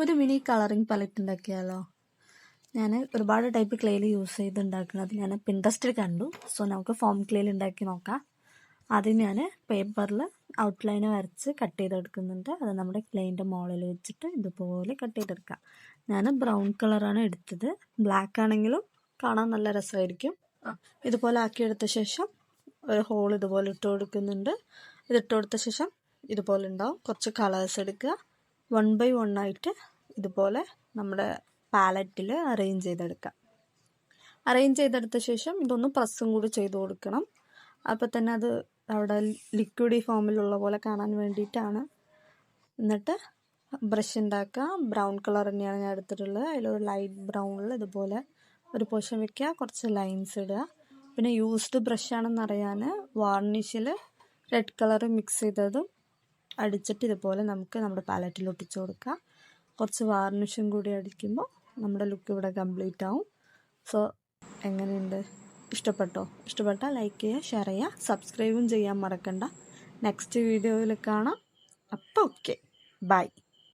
ഒരു mini colouring pellet ഉണ്ടാക്കിയാലോ ഞാൻ ഒരുപാട് ടൈപ്പ് ക്ലേയിൽ യൂസ് ചെയ്ത് ഉണ്ടാക്കുന്നത് ഞാൻ പിൻട്രസ്റ്റിൽ കണ്ടു. സോ നമുക്ക് ഫോം ക്ലേയിൽ ഉണ്ടാക്കി നോക്കാം. ആദ്യം ഞാൻ പേപ്പറിൽ ഔട്ട്ലൈന് വരച്ച് കട്ട് ചെയ്തെടുക്കുന്നുണ്ട്. അത് നമ്മുടെ ക്ലേയിന്റെ മുകളിൽ വെച്ചിട്ട് ഇതുപോലെ കട്ട് ചെയ്തെടുക്കാം. ഞാൻ ബ്രൗൺ കളറാണ് എടുത്തത്. ബ്ലാക്ക് ആണെങ്കിലും കാണാൻ നല്ല രസമായിരിക്കും. ഇതുപോലെ ആക്കിയെടുത്ത ശേഷം ഒരു ഹോൾ ഇതുപോലെ ഇട്ട് കൊടുക്കുന്നുണ്ട്. ഇതിട്ട് കൊടുത്ത ശേഷം ഇതുപോലെ ഉണ്ടാവും. കുറച്ച് കളേഴ്സ് എടുക്കുക. വൺ ബൈ വൺ ആയിട്ട് ഇതുപോലെ നമ്മുടെ പാലറ്റിൽ അറേഞ്ച് ചെയ്തെടുക്കാം. അറേഞ്ച് ചെയ്തെടുത്ത ശേഷം ഇതൊന്ന് പ്രസ്സും കൂടി ചെയ്ത് കൊടുക്കണം. അപ്പോൾ തന്നെ അത് അവിടെ ലിക്വിഡി ഫോമിലുള്ള പോലെ കാണാൻ വേണ്ടിയിട്ടാണ്. എന്നിട്ട് ബ്രഷ് ഉണ്ടാക്കുക. ബ്രൗൺ കളർ തന്നെയാണ് ഞാൻ എടുത്തിട്ടുള്ളത്. അതിലൊരു ലൈറ്റ് ബ്രൗണിൽ ഇതുപോലെ ഒരു പോഷൻ വെക്കുക. കുറച്ച് ലൈൻസ് ഇടുക. പിന്നെ യൂസ്ഡ് ബ്രഷ് ആണെന്ന് അറിയാൻ വാർണിഷിൽ റെഡ് കളർ മിക്സ് ചെയ്തതും അടിച്ചിട്ട് ഇതുപോലെ നമുക്ക് നമ്മുടെ പാലറ്റിൽ ഒട്ടിച്ചു കൊടുക്കാം. കുറച്ച് വാർണിഷും കൂടി അടിക്കുമ്പോൾ നമ്മുടെ ലുക്ക് ഇവിടെ കംപ്ലീറ്റ് ആവും. സോ എങ്ങനെയുണ്ട്? ഇഷ്ടപ്പെട്ടോ? ഇഷ്ടപ്പെട്ടാൽ ലൈക്ക് ചെയ്യുക ഷെയർ ചെയ്യുക സബ്സ്ക്രൈബും ചെയ്യാൻ മറക്കണ്ട. നെക്സ്റ്റ് വീഡിയോയിൽ കാണാം. അപ്പോൾ ഓക്കെ ബൈ